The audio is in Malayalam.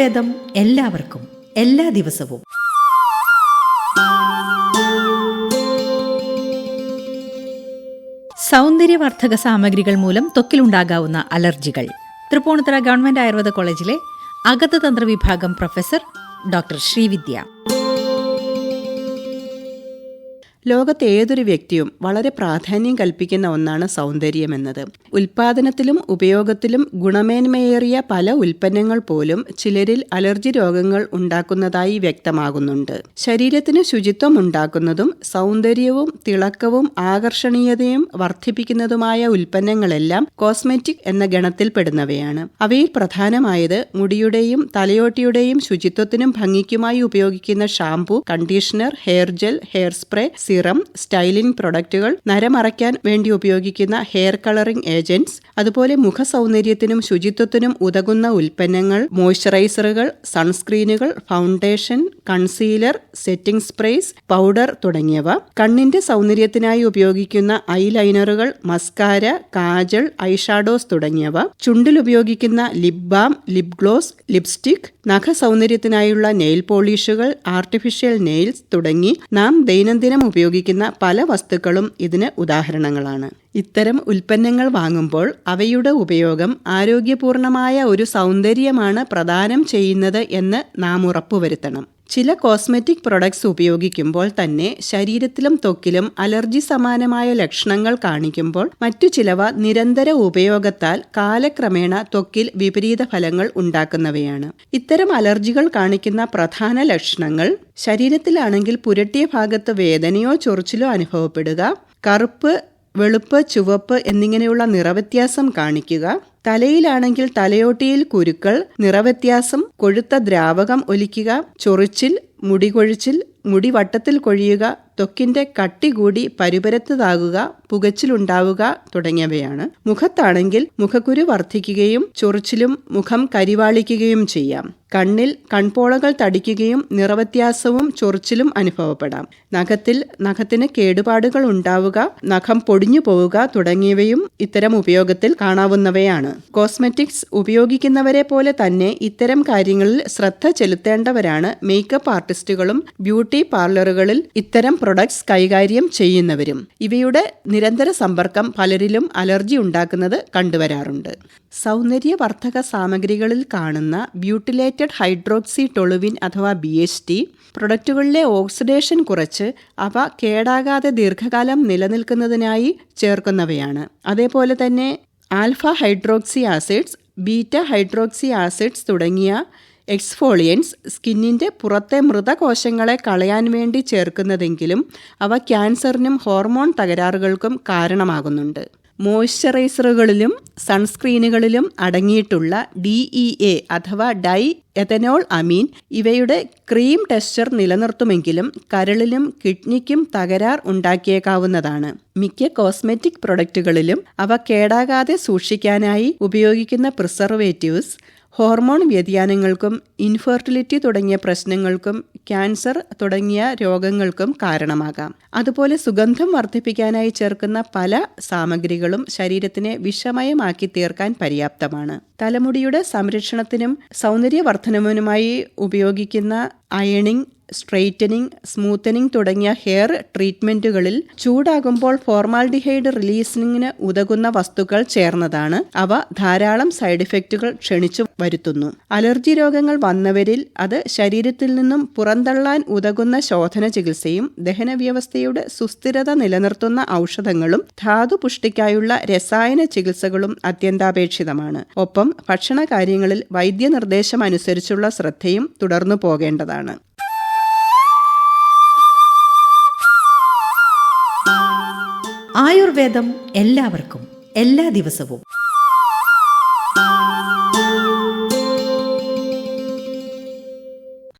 ആയുർവേദം എല്ലാവർക്കും എല്ലാ ദിവസവും. സൗന്ദര്യവർദ്ധക സാമഗ്രികൾ മൂലം ത്വക്കിലുണ്ടാകാവുന്ന അലർജികൾ. തൃപ്പൂണിത്തറ ഗവൺമെന്റ് ആയുർവേദ കോളേജിലെ അഗതതന്ത്ര വിഭാഗം പ്രൊഫസർ ഡോക്ടർ ശ്രീവിദ്യ. ലോകത്തെ ഏതൊരു വ്യക്തിയും വളരെ പ്രാധാന്യം കൽപ്പിക്കുന്ന ഒന്നാണ് സൗന്ദര്യം എന്നത്. ഉൽപാദനത്തിലും ഉപയോഗത്തിലും ഗുണമേന്മയേറിയ പല ഉൽപ്പന്നങ്ങൾ പോലും ചിലരിൽ അലർജി രോഗങ്ങൾ ഉണ്ടാക്കുന്നതായി വ്യക്തമാകുന്നുണ്ട്. ശരീരത്തിന് ശുചിത്വം ഉണ്ടാക്കുന്നതും സൗന്ദര്യവും തിളക്കവും ആകർഷണീയതയും വർദ്ധിപ്പിക്കുന്നതുമായ ഉൽപ്പന്നങ്ങളെല്ലാം കോസ്മെറ്റിക് എന്ന ഗണത്തിൽപ്പെടുന്നവയാണ്. അവയിൽ പ്രധാനമായത് മുടിയുടെയും തലയോട്ടിയുടെയും ശുചിത്വത്തിനും ഭംഗിക്കുമായി ഉപയോഗിക്കുന്ന shampoo conditioner hair gel hair spray serum styling പ്രൊഡക്റ്റുകൾ നരമറയ്ക്കാൻ വേണ്ടി ഉപയോഗിക്കുന്ന ഹെയർ കളറിംഗ് ഏജന്റ്സ് അതുപോലെ മുഖ സൗന്ദര്യത്തിനും ശുചിത്വത്തിനും ഉതകുന്ന ഉൽപ്പന്നങ്ങൾ മോയ്സ്ചറൈസറുകൾ സൺസ്ക്രീനുകൾ foundation concealer setting sprays powder തുടങ്ങിയവ. കണ്ണിന്റെ സൗന്ദര്യത്തിനായി ഉപയോഗിക്കുന്ന ഐ ലൈനറുകൾ മസ്കാര കാജൽ ഐഷാഡോസ് തുടങ്ങിയവ. ചുണ്ടിൽ ഉപയോഗിക്കുന്ന lip balm lip gloss lipstick. നഖ സൗന്ദര്യത്തിനായുള്ള നെയിൽ പോളിഷുകൾ ആർട്ടിഫിഷ്യൽ നെയിൽസ് തുടങ്ങി നാം ദൈനംദിനം ഉപയോഗിക്കുന്ന പല വസ്തുക്കളും ഇതിന് ഉദാഹരണങ്ങളാണ്. ഇത്തരം ഉൽപ്പന്നങ്ങൾ വാങ്ങുമ്പോൾ അവയുടെ ഉപയോഗം ആരോഗ്യപൂർണമായ ഒരു സൗന്ദര്യമാണ് പ്രദാനം ചെയ്യുന്നത് എന്ന് നാം ഉറപ്പുവരുത്തണം. ചില കോസ്മെറ്റിക് പ്രൊഡക്ട്സ് ഉപയോഗിക്കുമ്പോൾ തന്നെ ശരീരത്തിലും ത്വക്കിലും അലർജി സമാനമായ ലക്ഷണങ്ങൾ കാണിക്കുമ്പോൾ മറ്റു ചിലവ നിരന്തര ഉപയോഗത്താൽ കാലക്രമേണ ത്വക്കിൽ വിപരീത ഫലങ്ങൾ ഉണ്ടാക്കുന്നവയാണ്. ഇത്തരം അലർജികൾ കാണിക്കുന്ന പ്രധാന ലക്ഷണങ്ങൾ ശരീരത്തിലാണെങ്കിൽ പുരട്ടിയ ഭാഗത്ത് വേദനയോ ചൊറിച്ചിലോ അനുഭവപ്പെടുക കറുപ്പ് വെളുപ്പ് ചുവപ്പ് എന്നിങ്ങനെയുള്ള നിറവ്യത്യാസം കാണിക്കുക. തലയിലാണെങ്കിൽ തലയോട്ടിയിൽ കുരുക്കൾ നിറവ്യത്യാസം കൊഴുത്ത ദ്രാവകം ഒലിക്കുക ചൊറിച്ചിൽ മുടികൊഴിച്ചിൽ മുടി വട്ടത്തിൽ കൊഴിയുക ത്വക്കിന്റെ കട്ടി കൂടി പരുപരത്തതാകുക പുകച്ചിലുണ്ടാവുക തുടങ്ങിയവയാണ്. മുഖത്താണെങ്കിൽ മുഖക്കുരു വർദ്ധിക്കുകയും ചൊറിച്ചിലും മുഖം കരിവാളിക്കുകയും ചെയ്യാം. കണ്ണിൽ കൺപോളകൾ തടിക്കുകയും നിറവ്യത്യാസവും ചൊറിച്ചിലും അനുഭവപ്പെടാം. നഖത്തിൽ നഖത്തിന് കേടുപാടുകൾ ഉണ്ടാവുക നഖം പൊടിഞ്ഞു പോവുക തുടങ്ങിയവയും ഇത്തരം ഉപയോഗത്തിൽ കാണാവുന്നവയാണ്. കോസ്മെറ്റിക്സ് ഉപയോഗിക്കുന്നവരെ പോലെ തന്നെ ഇത്തരം കാര്യങ്ങളിൽ ശ്രദ്ധ ചെലുത്തേണ്ടവരാണ് മേക്കപ്പ് ആർട്ടിസ്റ്റുകളും ബ്യൂട്ടി പാർലറുകളിൽ ഇത്തരം പ്രൊഡക്ട്സ് കൈകാര്യം ചെയ്യുന്നവരും. ഇവയുടെ നിരന്തര സമ്പർക്കം പലരിലും അലർജി ഉണ്ടാക്കുന്നത് കണ്ടുവരാറുണ്ട്. സൗന്ദര്യവർദ്ധക സാമഗ്രികളിൽ കാണുന്ന ബ്യൂട്ടിലേറ്റഡ് ഹൈഡ്രോക്സി ടൊളുവിൻ അഥവാ ബി എച്ച് ടി പ്രൊഡക്റ്റുകളിലെ ഓക്സിഡേഷൻ കുറച്ച് അവ കേടാകാതെ ദീർഘകാലം നിലനിൽക്കുന്നതിനായി ചേർക്കുന്നവയാണ്. അതേപോലെ തന്നെ alpha hydroxy acids beta hydroxy acids തുടങ്ങിയ എക്സ്ഫോളിയൻസ് സ്കിന്നിന്റെ പുറത്തെ മൃതകോശങ്ങളെ കളയാൻ വേണ്ടി ചേർക്കുന്നതെങ്കിലും അവ ക്യാൻസറിനും ഹോർമോൺ തകരാറുകൾക്കും കാരണമാകുന്നുണ്ട്. മോയ്സ്ചറൈസറുകളിലും സൺസ്ക്രീനുകളിലും അടങ്ങിയിട്ടുള്ള ഡി ഇ എ അഥവാ ഡൈ എഥനോൾ അമീൻ ഇവയുടെ ക്രീം ടെക്സ്ചർ നിലനിർത്തുമെങ്കിലും കരളിലും കിഡ്നിക്കും തകരാർ ഉണ്ടാക്കിയേക്കാവുന്നതാണ്. മിക്ക കോസ്മെറ്റിക് പ്രൊഡക്റ്റുകളിലും അവ കേടാകാതെ സൂക്ഷിക്കാനായി ഉപയോഗിക്കുന്ന പ്രിസർവേറ്റീവ്സ് ഹോർമോൺ വ്യതിയാനങ്ങൾക്കും ഇൻഫെർട്ടിലിറ്റി തുടങ്ങിയ പ്രശ്നങ്ങൾക്കും ക്യാൻസർ തുടങ്ങിയ രോഗങ്ങൾക്കും കാരണമാകാം. അതുപോലെ സുഗന്ധം വർദ്ധിപ്പിക്കാനായി ചേർക്കുന്ന പല സാമഗ്രികളും ശരീരത്തിനെ വിഷമയമാക്കി തീർക്കാൻ പര്യാപ്തമാണ്. തലമുടിയുടെ സംരക്ഷണത്തിനും സൗന്ദര്യവർദ്ധനവിനുമായി ഉപയോഗിക്കുന്ന അയണിംഗ് സ്ട്രെയിറ്റനിങ് സ്മൂത്തനിങ് തുടങ്ങിയ ഹെയർ ട്രീറ്റ്മെന്റുകളിൽ ചൂടാകുമ്പോൾ ഫോർമാൽഡിഹൈഡ് റിലീസിങ്ങിന് ഉതകുന്ന വസ്തുക്കൾ ചേർന്നതാണ്. അവ ധാരാളം സൈഡ് ഇഫക്റ്റുകൾ ക്ഷണിച്ചു വരുത്തുന്നു. അലർജി രോഗങ്ങൾ വന്നവരിൽ അത് ശരീരത്തിൽ നിന്നും പുറന്തള്ളാൻ ഉതകുന്ന ശോധന ചികിത്സയും ദഹന ദഹനവ്യവസ്ഥയുടെ സുസ്ഥിരത നിലനിർത്തുന്ന ഔഷധങ്ങളും ധാതു പുഷ്ടിക്കായുള്ള രസായന ചികിത്സകളും അത്യന്താപേക്ഷിതമാണ്. ഒപ്പം ഭക്ഷണ കാര്യങ്ങളിൽ വൈദ്യനിർദ്ദേശം അനുസരിച്ചുള്ള ശ്രദ്ധയും തുടർന്നു പോകേണ്ടതാണ് ആയുർവേദം എല്ലാവർക്കും എല്ലാ ദിവസവും.